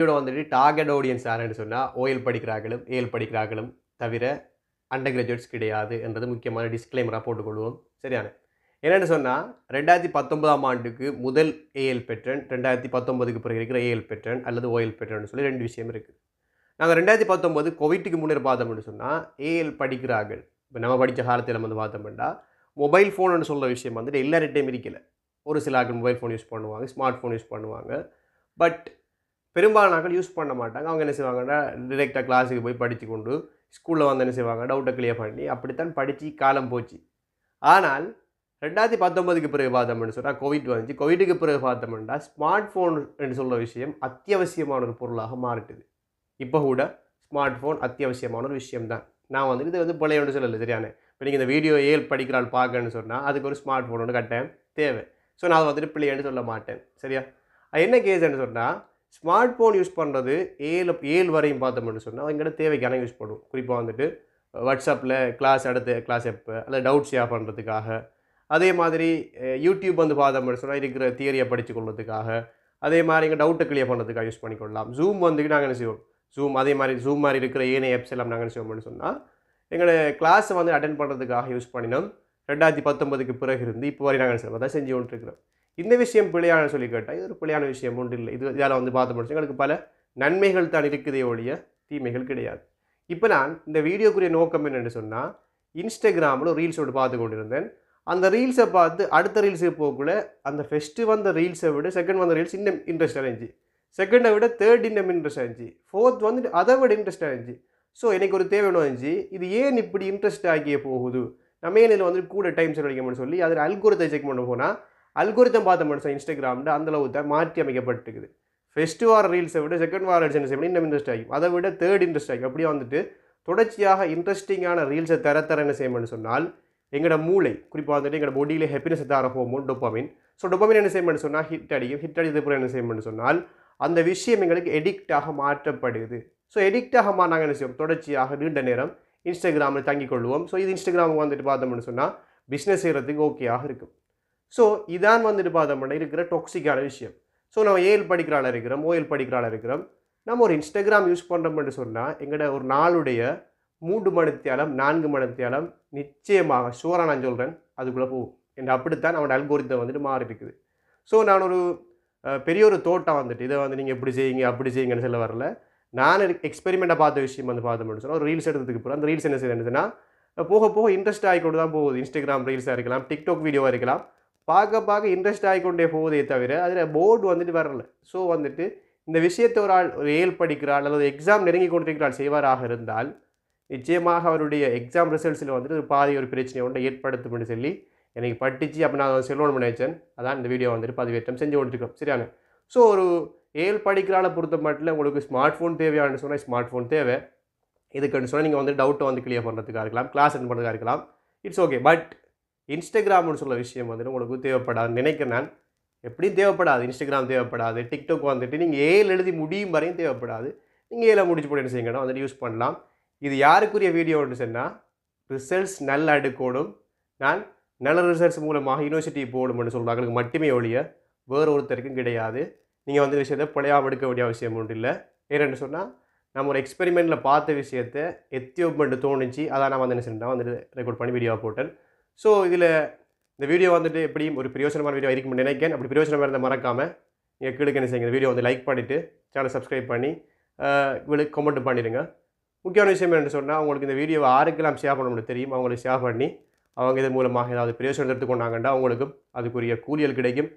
இதோட வந்துட்டு target audience யாருன்னு சொன்னால் ஓஎல் படிக்கிறார்களும் ஏஎல் படிக்கிறார்களும் தவிர அண்டர் கிராஜுவேட்ஸ் கிடையாது என்றது முக்கியமான டிஸ்க்ளைமராக போட்டுக்கொள்வோம். சரியான. என்னென்னு சொன்னால் ரெண்டாயிரத்தி பத்தொன்பதாம் ஆண்டுக்கு முதல் ஏஎல் பெற்றன் ரெண்டாயிரத்தி பத்தொன்பதுக்கு பிறகு இருக்கிற ஏஎல் பெற்றன் அல்லது ஓஎல் பெற்றன் சொல்லி ரெண்டு விஷயம் இருக்குது நாங்கள் ரெண்டாயிரத்தி பத்தொம்போது கோவிட்டுக்கு முன்னர் பார்த்தோம்னு சொன்னால் ஏஎல் படிக்கிறார்கள். இப்போ நம்ம படித்த காலத்தில் வந்து பார்த்தோம்னா மொபைல் ஃபோன்னு சொல்கிற விஷயம் வந்துட்டு எல்லார்கிட்டையும் இருக்கல. ஒரு சில ஆட்கள் மொபைல் ஃபோன் யூஸ் பண்ணுவாங்க ஸ்மார்ட் ஃபோன் யூஸ் பண்ணுவாங்க. பட் பெரும்பாலானாக்கள் யூஸ் பண்ண மாட்டாங்க. அவங்க என்ன செய்வாங்கன்னா டிரெக்டாக கிளாஸுக்கு போய் படித்து கொண்டு ஸ்கூலில் வந்து என்ன செய்வாங்க டவுட்டை கிளியர் பண்ணி அப்படித்தான் படித்து காலம் போச்சு. ஆனால் ரெண்டாயிரத்தி பத்தொன்பதுக்கு பிறகு பார்த்தோம்னு சொன்னால் கோவிட் வந்துச்சு. கோவிட்டுக்கு பிறகு பார்த்தோம்னா ஸ்மார்ட் ஃபோன் என்று சொல்கிற விஷயம் அத்தியாவசியமான ஒரு பொருளாக மாறிட்டுது. இப்போ கூட ஸ்மார்ட் ஃபோன் அத்தியாவசியமான ஒரு விஷயம்தான். நான் வந்து இது வந்து பிள்ளையோட சொல்லலை சரியான? இப்போ நீங்கள் இந்த வீடியோ ஏல் படிக்கிறாள் பார்க்கன்னு சொன்னால் அதுக்கு ஒரு ஸ்மார்ட் ஃபோன் ஒன்று கட்டாயம் தேவை. ஸோ நான் வந்துட்டு பிள்ளைன்னு சொல்ல மாட்டேன் சரியா? அது என்ன கேஸ்ன்னு சொன்னால் ஸ்மார்ட் ஃபோன் யூஸ் பண்ணுறது ஏழு ஏழு வரையும் பார்த்தோம்னு சொன்னால் அவங்களோட தேவைக்கான யூஸ் பண்ணுவோம் குறிப்பாக வந்துட்டு வாட்ஸ்அப்பில் கிளாஸ் அடுத்த கிளாஸ் எப்போ அல்லது டவுட் ஷேர் பண்ணுறதுக்காக அதே மாதிரி யூடியூப் வந்து பார்த்தோம்னு சொன்னால் இருக்கிற தியரியை படித்து கொள்வதுக்காக அதே மாதிரி எங்கள் டவுட்டை கிளியர் பண்ணுறதுக்காக யூஸ் பண்ணிக்கொள்ளலாம். ஜூம் வந்துட்டு நாங்கள் என்ன செய்வோம்? ஜூம் அதே மாதிரி ஜூம் மாதிரி இருக்கிற ஏனைய ஆப்ஸ் எல்லாம் நாங்கள் என்ன செய்வோம்னு சொன்னால் எங்களோட கிளாஸை வந்து அட்டன் பண்ணுறதுக்காக யூஸ் பண்ணினோம். ரெண்டாயிரத்தி பத்தொன்பதுக்கு பிறகு இருந்து இப்போ வரை நாங்கள் செய்வோம்? தான் செஞ்சு கொண்டிருக்கிறோம் இந்த விஷயம் பிழையான சொல்லி கேட்டால் இது ஒரு பிழையான விஷயம் ஒன்று இல்லை. இது இதால் வந்து பார்த்து முடிச்சு எங்களுக்கு பல நன்மைகள் தான் இருக்குதே ஒழிய தீமைகள் கிடையாது. இப்போ நான் இந்த வீடியோக்குரிய நோக்கம் என்னென்னு சொன்னால் இன்ஸ்டாகிராமில் ஒரு ரீல்ஸ் ஒன்று பார்த்து கொண்டிருந்தேன். அந்த ரீல்ஸை பார்த்து அடுத்த ரீல்ஸுக்கு போகக்குள்ள அந்த ஃபஸ்ட்டு வந்த ரீல்ஸை விட செகண்ட் வந்த ரீல்ஸ் இன்னும் இன்ட்ரெஸ்ட் இருந்துச்சு செகண்டை விட தேர்ட் இன்னும் இன்ட்ரெஸ்ட் இருந்துச்சு ஃபோர்த் வந்துட்டு அதை விட இன்ட்ரெஸ்ட் இருந்துச்சு ஸோ எனக்கு ஒரு தேவை இருந்துச்சு இது ஏன் இப்படி இன்ட்ரெஸ்ட் ஆகிய போகுது? நம்ம ஏன் இதில் வந்து கூட டைம் செலவழிக்கணும்னு சொல்லி அதில் அல்கோரத்தை செக் பண்ண போனால் அல்கோரித்தம் பார்த்த மனுஷன் இன்ஸ்டாகிராமில் அந்த அளவு தான் மாற்றி அமைக்கப்பட்டிருக்குது. ஃபஸ்ட்டு வார ரீல்ஸை விட செகண்ட் வார ரீல்ஸ் என்ன செய்யணும் இன்னும் இன்ட்ரெஸ்ட் ஆகும் அதை விட தேர்ட் இன்ட்ரெஸ்ட் ஆகும் அப்படியே வந்துட்டு தொடர்ச்சியாக இன்ட்ரெஸ்டிங்கான ரீல்ஸை தர தர என்ன செய்யணும்னு சொன்னால் எங்களோட மூளை குறிப்பாக வந்துட்டு எங்களோட பாடியில் ஹெப்பினஸ் தர ஹோமோன் டொப்பாமின் ஸோ டொப்பாமின் என்ன செய்யணும்னு சொன்னால் ஹிட் அடிக்கும். ஹிட் அடித்தது அப்புறம் என்ன செய்யணும்னு சொன்னால் அந்த விஷயம் எங்களுக்கு எடிக்டாக மாற்றப்படுது. ஸோ எடிக்டாக மா நாங்கள் என்ன செய்வோம்? தொடர்ச்சியாக நீண்ட நேரம் இன்ஸ்டாகிராமில் தங்கிக் கொள்வோம். ஸோ இது இன்ஸ்டாகிராமுக்கு வந்துட்டு பார்த்தோம்னு சொன்னால் பிஸ்னஸ் செய்கிறதுக்கு ஓகேயாக இருக்கும். ஸோ இதான் வந்துட்டு பார்த்தோம்னா இருக்கிற டாக்ஸிக்கான விஷயம். ஸோ நம்ம ஏஎல் படிக்கிறாள் இருக்கிறோம் ஓஎல் படிக்கிறாள் இருக்கிறோம். நம்ம ஒரு இன்ஸ்டாகிராம் யூஸ் பண்ணுறோம்னு சொன்னால் எங்களோட ஒரு நாளுடைய மூன்று மணித்தியாலம் நான்கு மணித்தியாலம் நிச்சயமாக ஷூராக நான் சொல்கிறேன் அதுக்குள்ளே போகும். என் அப்படித்தான் அவனோட அல்கோரித்தம் வந்துட்டு மாறி இருக்குது. ஸோ நான் ஒரு பெரிய ஒரு தோட்டம் வந்துட்டு இதை வந்து நீங்கள் எப்படி செய்யுங்க அப்படி செய்யுங்கன்னு சொல்ல வரல. நான் எக்ஸ்பெரிமெண்ட்டாக பார்த்த விஷயம் வந்து பார்த்தோம்னு சொன்னால் ஒரு ரீல்ஸ் எடுத்ததுக்கு அப்புறம் அந்த ரீல்ஸ் என்ன செய்யுதுன்னா போக போக இன்ட்ரெஸ்ட் ஆகிக்கொண்டு தான் போகுது. இன்ஸ்டாகிராம் ரீல்ஸாக இருக்கலாம் டிக்டாக் வீடியோவாக இருக்கலாம். பார்க்க பார்க்க இன்ட்ரெஸ்ட் ஆகிக்கொண்டே போகுதே தவிர அதில் போர்டு வந்துட்டு வரல. ஸோ வந்துட்டு இந்த விஷயத்தை ஒரு ஆள் ஒரு ஏல் படிக்கிறாள் அல்லது எக்ஸாம் நெருங்கி கொண்டிருக்கிறாள் செய்வாராக இருந்தால் நிச்சயமாக அவருடைய எக்ஸாம் ரிசல்ட்ஸில் வந்துட்டு ஒரு பாதி ஒரு பிரச்சனை ஒன்று ஏற்படுத்தும்னு சொல்லி எனக்கு பட்டுச்சு அப்போ நான் சொல்லணும்னு நினைச்சேன். அதான் இந்த வீடியோ வந்துட்டு பதிவேற்றம் செஞ்சு கொண்டிருக்கோம் சரியான? ஸோ ஒரு ஏல் படிக்கிறால பொறுத்த மட்டும் உங்களுக்கு ஸ்மார்ட் ஃபோன் தேவையானு சொன்னால் ஸ்மார்ட் ஃபோன் தேவை. இதுக்குன்னு சொன்னால் நீங்கள் வந்து டவுட்டை வந்து கிளியர் பண்ணுறதுக்காக இருக்கலாம் கிளாஸ் அட்டன் பண்ணுறதுக்காக இருக்கலாம். இட்ஸ் ஓகே பட் இன்ஸ்டாகிராம்னு சொல்ல விஷயம் வந்துட்டு உங்களுக்கு தேவைப்படாது நினைக்கிறேன் நான். எப்படியும் தேவைப்படாது. இன்ஸ்டாகிராம் தேவைப்படாது. டிக்டாக் வந்துட்டு நீங்கள் ஏல் எழுதி முடியும் வரையும் தேவைப்படாது. நீங்கள் ஏல முடிச்சு போட்டு என்ன செய்யணும் வந்துட்டு யூஸ் பண்ணலாம். இது யாருக்குரிய வீடியோன்னு சொன்னால் ரிசல்ட்ஸ் நல்ல அடுக்கோடும் நான் நல்ல ரிசல்ட்ஸ் மூலமாக யூனிவர்சிட்டி போடும்னு சொல்கிறாங்களுக்கு மட்டுமே ஒழிய வேறு ஒருத்தருக்கும் கிடையாது. நீங்கள் வந்து விஷயத்தை பிழையாக எடுக்க வேண்டிய அவசியம் ஒன்றும் இல்லை. ஏன்னு சொன்னால் நம்ம ஒரு எக்ஸ்பெரிமெண்ட்டில் பார்த்த விஷயத்தை எத்தியோப்மெண்ட் தோணுச்சு அதான் நான் வந்து என்ன செஞ்சேன் வந்துட்டு ரெக்கார்ட் பண்ணி வீடியோவாக போட்டேன். ஸோ இதில் இந்த வீடியோ வந்துட்டு எப்படியும் ஒரு பிரயோஜனமான வீடியோ இருக்கும்னு நினைக்கிறேன். அப்படி பிரயோஜனமாக இருந்தால் மறக்காமல் நீங்கள் கீழே என்ன செய்யுங்க. இந்த வீடியோ வந்து லைக் பண்ணிவிட்டு சேனல் சப்ஸ்கிரைப் பண்ணி இவளுக்கு கமெண்ட் பண்ணிடுங்க. முக்கியமான விஷயம் என்னென்னு சொன்னால் உங்களுக்கு இந்த வீடியோவை ஆருக்கெல்லாம் ஷேர் பண்ண முடியும் தெரியும் அவங்களுக்கு ஷேர் பண்ணி அவங்க இது மூலமாக ஏதாவது பிரயோஜனம் எடுத்துக்கொண்டாங்கன்னா அவங்களுக்கும் அதுக்குரிய கூலியல் கிடைக்கும்.